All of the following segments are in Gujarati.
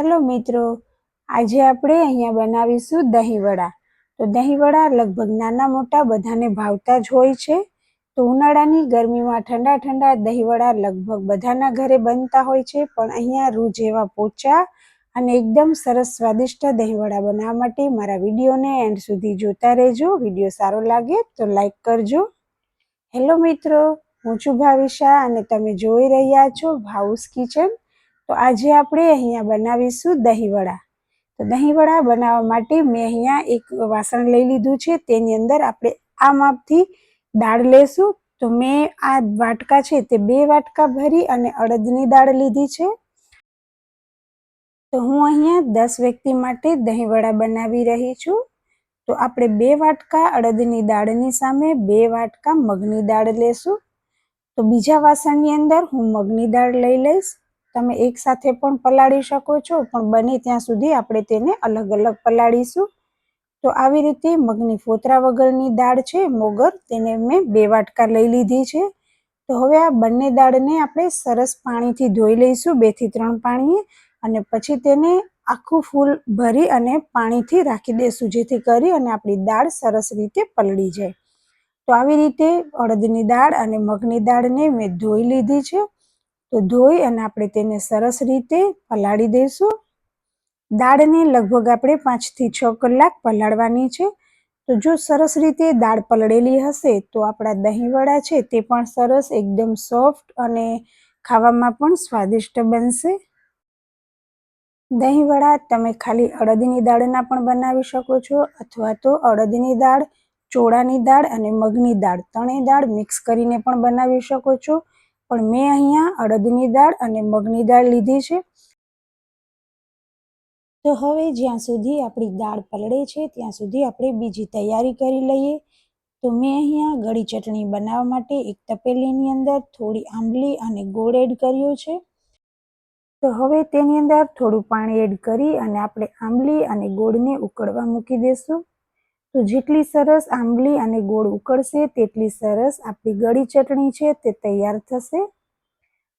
હેલો મિત્રો, આજે આપણે અહીંયા બનાવીશું દહીંવડા. તો દહીંવડા લગભગ નાના મોટા બધાને ભાવતા જ હોય છે. તો ઉનાળાની ગરમીમાં ઠંડા ઠંડા દહીંવડા લગભગ બધાના ઘરે બનતા હોય છે. પણ અહીંયા રૂ જેવા પોચા અને એકદમ સરસ સ્વાદિષ્ટ દહીંવડા બનાવવા માટે મારા વિડીયોને એન્ડ સુધી જોતા રહેજો. વીડિયો સારો લાગે તો લાઈક કરજો. હેલો મિત્રો, હું છું ભાવિશા અને તમે જોઈ રહ્યા છો ભાઉસ કિચન. તો આજે આપણે અહીંયા બનાવીશું દહીંવડા. તો દહીંવડા બનાવવા માટે મેં અહીંયા એક વાસણ લઈ લીધું છે, તેની અંદર આપણે આ માપથી દાળ લેશું. તો મેં આ વાટકા છે તે બે વાટકા ભરી અને અડદની દાળ લીધી છે. તો હું અહીંયા દસ વ્યક્તિ માટે દહીંવડા બનાવી રહી છું. તો આપણે બે વાટકા અડદની દાળની સામે, બે વાટકા મગની દાળ લેશું. તો બીજા વાસણની અંદર હું મગની દાળ લઈ લઈશ. તમે એક સાથે પણ પલાળી શકો છો, પણ બને ત્યાં સુધી આપણે તેને અલગ અલગ પલાળીશું. તો આવી રીતે મગની ફોતરા વગરની દાળ છે, મોગર તેને મેં બે વાટકા લઈ લીધી છે. તો હવે આ બંને દાળને આપણે સરસ પાણીથી ધોઈ લઈશું, બેથી ત્રણ પાણીએ, અને પછી તેને આખું ફૂલ ભરી અને પાણીથી રાખી દેશું, જેથી કરી અને આપણી દાળ સરસ રીતે પલળી જાય. તો આવી રીતે અડદની દાળ અને મગની દાળને મેં ધોઈ લીધી છે. તો ધોઈ અને આપણે તેને સરસ રીતે પલાળી દઈશું. દાળને લગભગ આપણે પાંચથી છ કલાક પલાળવાની છે. તો જો સરસ રીતે દાળ પલળેલી હશે તો આપણા દહીંવડા છે તે પણ સરસ એકદમ સોફ્ટ અને ખાવામાં પણ સ્વાદિષ્ટ બનશે. દહીંવડા તમે ખાલી અડદની દાળના પણ બનાવી શકો છો અથવા તો અડદની દાળ, ચોળાની દાળ અને મગની દાળ, ત્રણેય દાળ મિક્સ કરીને પણ બનાવી શકો છો. પણ મેં અહીંયા અડદની દાળ અને મગની દાળ લીધી છે. તો હવે જ્યાં સુધી આપણી દાળ પલળે છે, ત્યાં સુધી આપણે બીજી તૈયારી કરી લઈએ. તો મેં અહીંયા ગળી ચટણી બનાવવા માટે એક તપેલીની અંદર થોડી આંબલી અને ગોળ એડ કર્યો છે. તો હવે તેની અંદર થોડું પાણી એડ કરી અને આપણે આંબલી અને ગોળને ઉકળવા મૂકી દઈશું તો જેટલી સરસ આંબલી અને ગોળ ઉકળશે, તેટલી સરસ આપણી ગળી ચટણી છે તે તૈયાર થશે.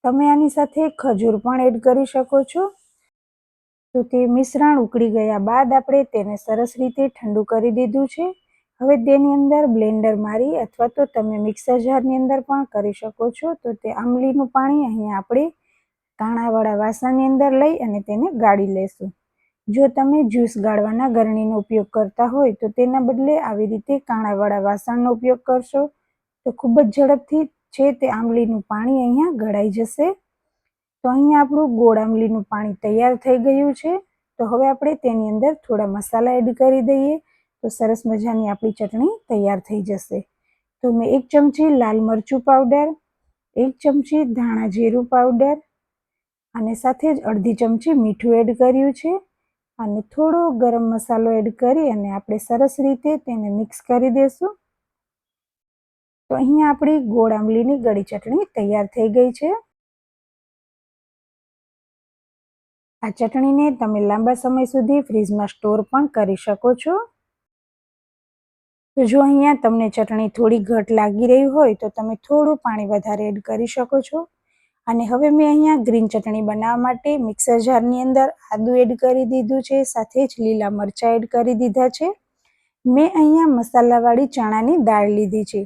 તમે આની સાથે ખજૂર પણ એડ કરી શકો છો. તો તે મિશ્રણ ઉકળી ગયા બાદ આપણે તેને સરસ રીતે ઠંડુ કરી દીધું છે. હવે તેની અંદર બ્લેન્ડર મારી અથવા તો તમે મિક્સર જારની અંદર પણ કરી શકો છો. તો તે આંબલીનું પાણી અહીંયા આપણે કાણાવાળા વાસણની અંદર લઈ અને તેને ગાળી લેશું. જો તમે જ્યુસ ગાળવાના ગરણીનો ઉપયોગ કરતા હોય તો તેના બદલે આવી રીતે કાણાવાળા વાસણનો ઉપયોગ કરશો. તો ખૂબ જ ઝડપથી છે તે આંબલીનું પાણી અહીંયા ગળાઈ જશે. તો અહીંયા આપણું ગોળ આંબલીનું પાણી તૈયાર થઈ ગયું છે. તો હવે આપણે તેની અંદર થોડા મસાલા એડ કરી દઈએ. તો સરસ મજાની આપણી ચટણી તૈયાર થઈ જશે. તો મેં એક ચમચી લાલ મરચું પાવડર, એક ચમચી ધાણા જીરું પાવડર અને સાથે જ અડધી ચમચી મીઠું એડ કર્યું છે. અને થોડો ગરમ મસાલો એડ કરી અને આપણે સરસ રીતે તેને મિક્સ કરી દેશું. તો અહીંયા આપણી ગોળ આંબલીની ગળી ચટણી તૈયાર થઈ ગઈ છે. આ ચટણીને તમે લાંબા સમય સુધી ફ્રીજમાં સ્ટોર પણ કરી શકો છો. તો જો અહીંયા તમને ચટણી થોડી ઘટ લાગી રહી હોય તો તમે થોડું પાણી વધારે એડ કરી શકો છો. અને હવે મેં અહીંયા ગ્રીન ચટણી બનાવવા માટે મિક્સર જારની અંદર આદું એડ કરી દીધું છે, સાથે જ લીલા મરચાં એડ કરી દીધા છે. મેં અહીંયા મસાલાવાળી ચણાની દાળ લીધી છે.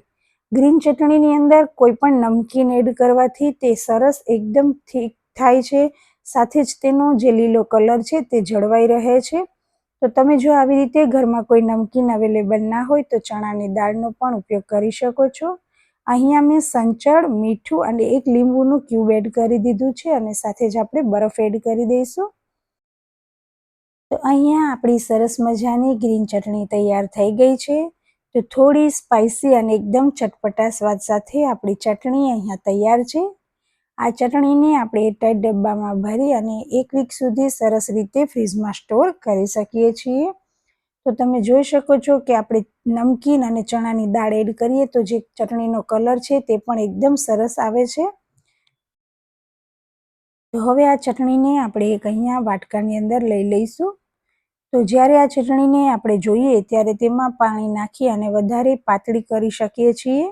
ગ્રીન ચટણીની અંદર કોઈ પણ નમકીન એડ કરવાથી તે સરસ એકદમ ઠીક થાય છે, સાથે જ તેનો જે લીલો કલર છે તે જળવાઈ રહે છે. તો તમે જો આવી રીતે ઘરમાં કોઈ નમકીન અવેલેબલ ના હોય તો ચણાની દાળનો પણ ઉપયોગ કરી શકો છો. અહીંયા મેં સંચળ, મીઠું અને એક લીંબુનું ક્યુબ એડ કરી દીધું છે અને સાથે જ આપણે બરફ એડ કરી દઈશું. તો અહીંયા આપણી સરસ મજાની ગ્રીન ચટણી તૈયાર થઈ ગઈ છે. તો થોડી સ્પાઇસી અને એકદમ ચટપટા સ્વાદ સાથે આપણી ચટણી અહીંયા તૈયાર છે. આ ચટણીને આપણે એરટાઈટ ડબ્બામાં ભરી અને એક વીક સુધી સરસ રીતે ફ્રીજમાં સ્ટોર કરી શકીએ છીએ. તો તમે જોઈ શકો છો કે આપણે નમકીન અને ચણાની દાળ એડ કરીએ તો જે ચટણીનો કલર છે તે પણ એકદમ સરસ આવે છે. તો હવે આ ચટણીને આપણે એક અહીંયા વાટકાની અંદર લઈ લઈશું. તો જ્યારે આ ચટણીને આપણે જોઈએ ત્યારે તેમાં પાણી નાખી અને વધારે પાતળી કરી શકીએ છીએ.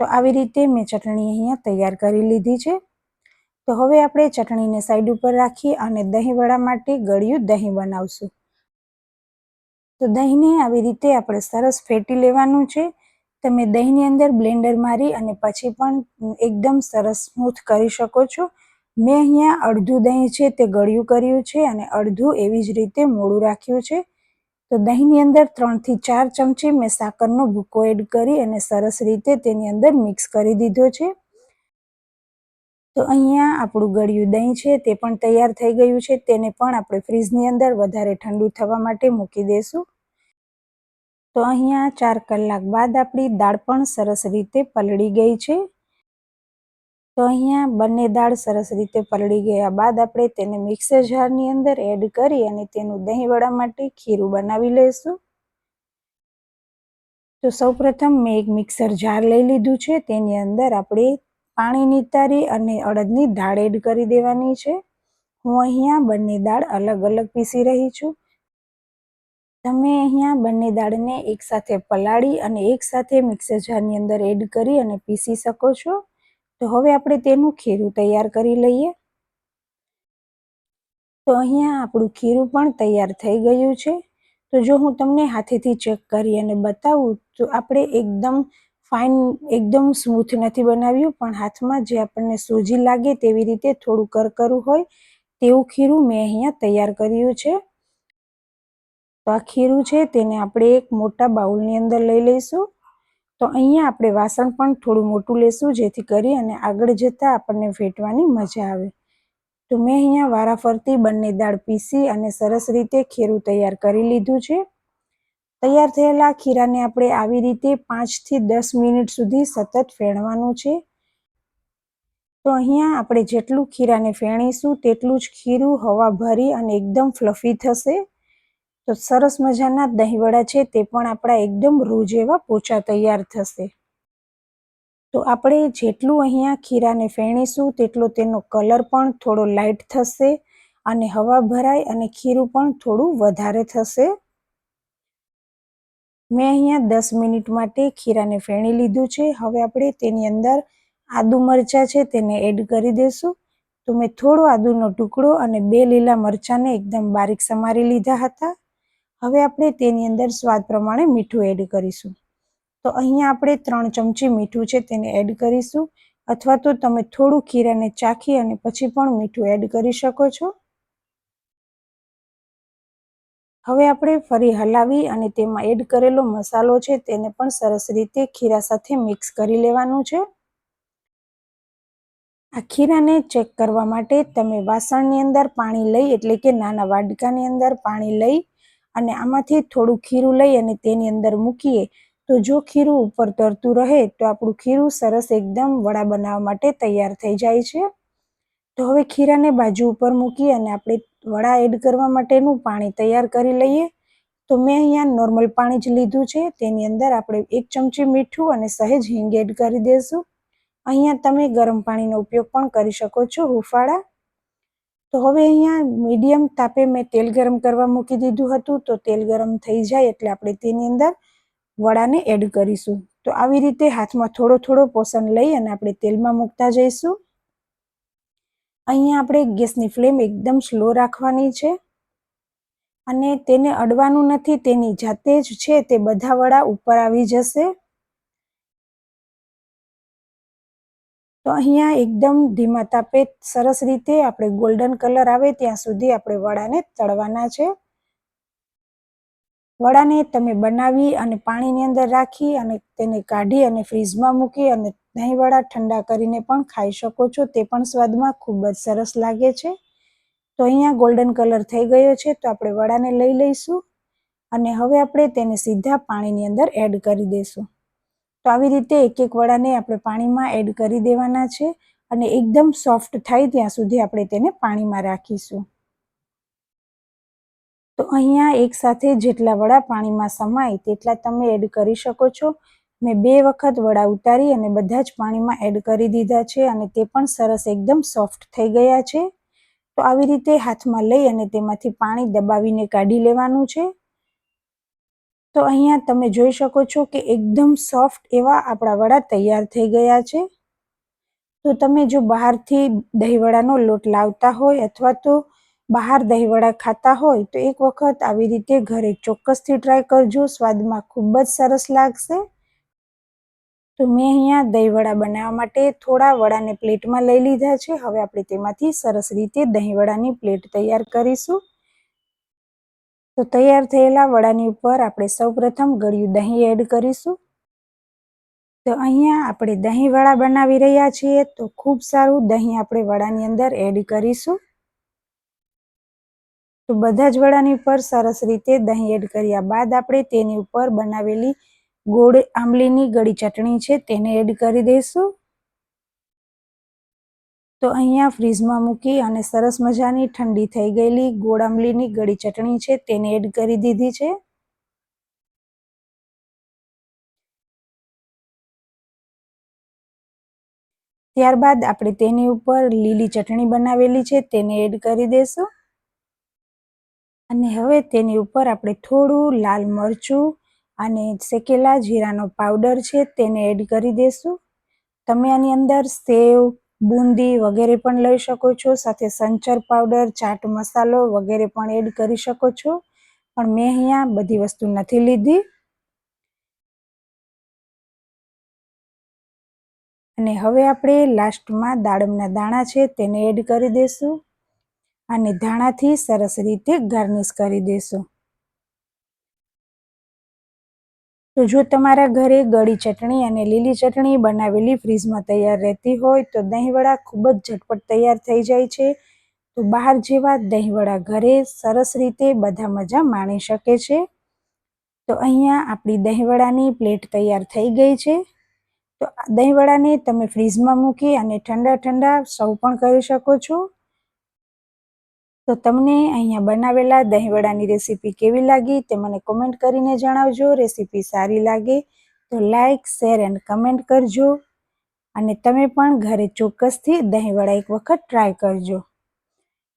તો આવી રીતે મેં ચટણી અહીંયા તૈયાર કરી લીધી છે. તો હવે આપણે ચટણીને સાઈડ ઉપર રાખી અને દહીંવડા માટે ગળ્યું દહીં બનાવશું. તો દહીંને આવી રીતે આપણે સરસ ફેટી લેવાનું છે. તમે દહીંની અંદર બ્લેન્ડર મારી અને પછી પણ એકદમ સરસ સ્મૂથ કરી શકો છો. મેં અહીંયા અડધું દહીં છે તે ગળ્યું કર્યું છે અને અડધું એવી જ રીતે મોડું રાખ્યું છે. તો દહીંની અંદર ત્રણથી ચાર ચમચી મેં સાકરનો ભૂકો એડ કરી અને સરસ રીતે તેની અંદર મિક્સ કરી દીધો છે. તો અહીંયા આપણું ગળ્યું દહીં છે, તે પણ તૈયાર થઈ ગયું છે, તેને પણ આપણે ફ્રીજની અંદર વધારે ઠંડુ થવા માટે મૂકી દઈશું તો અહીંયા ચાર કલાક બાદ આપણી દાળ પણ સરસ રીતે પલળી ગઈ છે. તો અહીંયા બંને દાળ સરસ રીતે પલળી ગયા બાદ આપણે તેને મિક્સર જારની અંદર એડ કરી અને તેનું દહીંવડા માટે ખીરું બનાવી લઈશું તો સૌપ્રથમ મેં એક મિક્સર જાર લઈ લીધું છે, તેની અંદર આપણે પાણી નિતારી અને અડદની દાળ એડ કરી દેવાની છે. હું અહીંયા બંને દાળ અલગ અલગ પીસી રહી છું. તમે અહીંયા બંને દાળને એકસાથે પલાળી અને એકસાથે મિક્સર જારની અંદર એડ કરી અને પીસી શકો છો. તો હવે આપણે તેનું ખીરું તૈયાર કરી લઈએ. તો અહીંયા આપણું ખીરું પણ તૈયાર થઈ ગયું છે. તો જો હું તમને હાથેથી ચેક કરી અને બતાવું, તો આપણે એકદમ ફાઇન એકદમ સ્મૂથ નથી બનાવ્યું, પણ હાથમાં જે આપણને સોજી લાગે તેવી રીતે થોડું કરકરું હોય તેવું ખીરું મેં અહીંયા તૈયાર કર્યું છે. તો આ ખીરું છે તેને આપણે એક મોટા બાઉલની અંદર લઈ લઈશું. તો અહીંયા આપણે વાસણ પણ થોડું મોટું લેશું, જેથી કરી અને આગળ જતાં આપણને ફેટવાની મજા આવે. તો મેં અહીંયા વારાફરતી બંને દાળ પીસી અને સરસ રીતે ખીરું તૈયાર કરી લીધું છે. તૈયાર થયેલા ખીરાને આપણે આવી રીતે પાંચથી દસ મિનિટ સુધી સતત ફેણવાનું છે. તો અહીંયા આપણે જેટલું ખીરાને ફેણીશું તેટલું જ ખીરું હવા ભરી અને એકદમ ફ્લફી થશે. તો સરસ મજાના દહીંવડા છે તે પણ આપણા એકદમ રૂ જેવા પોચા તૈયાર થશે. તો આપણે જેટલું અહીંયા ખીરાને ફેણીશું તેટલો તેનો કલર પણ થોડો લાઇટ થશે અને હવા ભરાય અને ખીરું પણ થોડું વધારે થશે. મેં અહીંયા દસ મિનિટ માટે ખીરાને ફેણી લીધું છે. હવે આપણે તેની અંદર આદુ મરચાં છે તેને એડ કરી દઈશું તો મેં થોડો આદુનો ટુકડો અને બે લીલા મરચાંને એકદમ બારીક સમારી લીધા હતા. હવે આપણે તેની અંદર સ્વાદ પ્રમાણે મીઠું એડ કરીશું. તો અહીંયા આપણે ત્રણ ચમચી મીઠું છે તેને એડ કરીશું. અથવા તો તમે થોડું ખીરાને ચાખી અને પછી પણ મીઠું એડ કરી શકો છો. હવે આપણે ફરી હલાવી અને તેમાં એડ કરેલો મસાલો છે તેને પણ સરસ રીતે ખીરા સાથે મિક્સ કરી લેવાનું છે. આ ખીરાને ચેક કરવા માટે તમે વાસણની અંદર પાણી લઈ, એટલે કે નાના વાડકાની અંદર પાણી લઈ અને આમાંથી થોડું ખીરું લઈ અને તેની અંદર મૂકીએ. તો જો ખીરું ઉપર તરતું રહે, તો આપણું ખીરું સરસ એકદમ વડા બનાવવા માટે તૈયાર થઈ જાય છે. તો હવે ખીરાને બાજુ ઉપર મૂકી અને આપણે વડા એડ કરવા માટેનું પાણી તૈયાર કરી લઈએ. તો મેં અહીંયા નોર્મલ પાણી જ લીધું છે. તેની અંદર આપણે એક ચમચી મીઠું અને સહેજ હિંગ એડ કરી દઈશું અહીંયા તમે ગરમ પાણીનો ઉપયોગ પણ કરી શકો છો હુફાળા. તો હવે અહીંયા મીડિયમ તાપે મેં તેલ ગરમ કરવા મૂકી દીધું હતું. તો તેલ ગરમ થઈ જાય એટલે આપણે તેની અંદર વડાને એડ કરીશું. તો આવી રીતે હાથમાં થોડો થોડો પોષણ લઈ અને આપણે તેલમાં મૂકતા જઈશું. અહીંયા આપણે ગેસની ફ્લેમ એકદમ સ્લો રાખવાની છે. અને તેને અડવાનું નથી, તેની જાતે જ છે, તે બધા વડા ઉપર આવી જશે. તો અહીંયા એકદમ ધીમા તાપે સરસ રીતે આપણે ગોલ્ડન કલર આવે ત્યાં સુધી આપણે વડાને તળવાના છે. વડાને તમે બનાવી અને પાણીની અંદર રાખી અને તેને કાઢી અને ફ્રીઝમાં મૂકી અને દહીં વડા ઠંડા કરીને પણ ખાઈ શકો છો. તે પણ સ્વાદમાં ખૂબ જ સરસ લાગે છે. તો અહીંયા ગોલ્ડન કલર થઈ ગયો છે, તો આપણે વડાને લઈ લઈશું અને હવે આપણે તેને સીધા પાણીની અંદર એડ કરી દઈશું. તો આવી રીતે એક એક વડાને આપણે પાણીમાં એડ કરી દેવાના છે અને એકદમ સોફ્ટ થાય ત્યાં સુધી આપણે તેને પાણીમાં રાખીશું. તો અહીંયા એકસાથે જેટલા વડા પાણીમાં સમાય તેટલા તમે એડ કરી શકો છો. મેં બે વખત વડા ઉતારી અને બધા જ પાણીમાં એડ કરી દીધા છે અને તે પણ સરસ એકદમ સોફ્ટ થઈ ગયા છે. તો આવી રીતે હાથમાં લઈ અને તેમાંથી પાણી દબાવીને કાઢી લેવાનું છે. તો અહીંયા તમે જોઈ શકો છો કે એકદમ સોફ્ટ એવા આપણા વડા તૈયાર થઈ ગયા છે. તો તમે જો બહારથી દહીંવડાનો લોટ લાવતા હોય અથવા તો બહાર દહીંવડા ખાતા હોય તો એક વખત આવી રીતે ઘરે ચોક્કસથી ટ્રાય કરજો. સ્વાદમાં ખૂબ જ સરસ લાગશે. તો મેં અહીંયા દહીંવડા બનાવવા માટે થોડા વડાને પ્લેટમાં લઈ લીધા છે. હવે આપણે તેમાંથી સરસ રીતે દહીંવડાની પ્લેટ તૈયાર કરીશું. તો તૈયાર થયેલા વડાની ઉપર આપણે સૌપ્રથમ ગળ્યું દહીં એડ કરીશું. તો અહીંયા આપણે દહીં વડા બનાવી રહ્યા છીએ તો ખૂબ સારું દહીં આપણે વડાની અંદર એડ કરીશું. તો બધા જ વડાની ઉપર સરસ રીતે દહીં એડ કર્યા બાદ આપણે તેની ઉપર બનાવેલી ગોળ આંબલીની ગળી ચટણી છે તેને એડ કરી દઈશું. તો અહીંયા ફ્રીજમાં મૂકી અને સરસ મજાની ઠંડી થઈ ગયેલી ગોળ આંબલીની ગળી ચટણી છે તેને એડ કરી દીધી છે. ત્યારબાદ આપણે તેની ઉપર લીલી ચટણી બનાવેલી છે તેને એડ કરી દઈશું. અને હવે તેની ઉપર આપણે થોડું લાલ મરચું અને શેકેલા જીરાનો પાવડર છે તેને એડ કરી દઈશું તમે આની અંદર સેવ, બુંદી વગેરે પણ લઈ શકો છો, સાથે સંચર પાવડર, ચાટ મસાલો વગેરે પણ એડ કરી શકો છો. પણ મેં અહીંયા બધી વસ્તુ નથી લીધી. અને હવે આપણે લાસ્ટમાં દાડમના દાણા છે તેને એડ કરી દઈશું અને ધાણાથી સરસ રીતે ગાર્નિશ કરી દેશો. તો જો તમારા ઘરે ગળી ચટણી અને લીલી ચટણી બનાવેલી ફ્રીજમાં તૈયાર રહેતી હોય તો દહીંવડા ખૂબ જ ઝટપટ તૈયાર થઈ જાય છે. તો બહાર જેવા દહીંવડા ઘરે સરસ રીતે બધા મજા માણી શકે છે. તો અહીંયા આપણી દહીંવડાની પ્લેટ તૈયાર થઈ ગઈ છે. તો દહીંવડાને તમે ફ્રીજમાં મૂકી અને ઠંડા ઠંડા સર્વ પણ કરી શકો છો. તો તમને અહીંયા બનાવેલા દહીંવડાની રેસીપી કેવી લાગી તે મને કોમેન્ટ કરીને જણાવજો. રેસીપી સારી લાગે તો લાઈક શેર એન્ડ કમેન્ટ કરજો. અને તમે પણ ઘરે ચોક્કસથી દહીંવડા એક વખત ટ્રાય કરજો.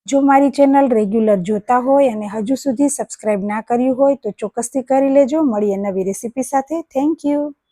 જો મારી ચેનલ રેગ્યુલર જોતા હોય અને હજુ સુધી સબસ્ક્રાઈબ ના કર્યું હોય તો ચોક્કસથી કરી લેજો. મળીએ નવી રેસીપી સાથે. Thank you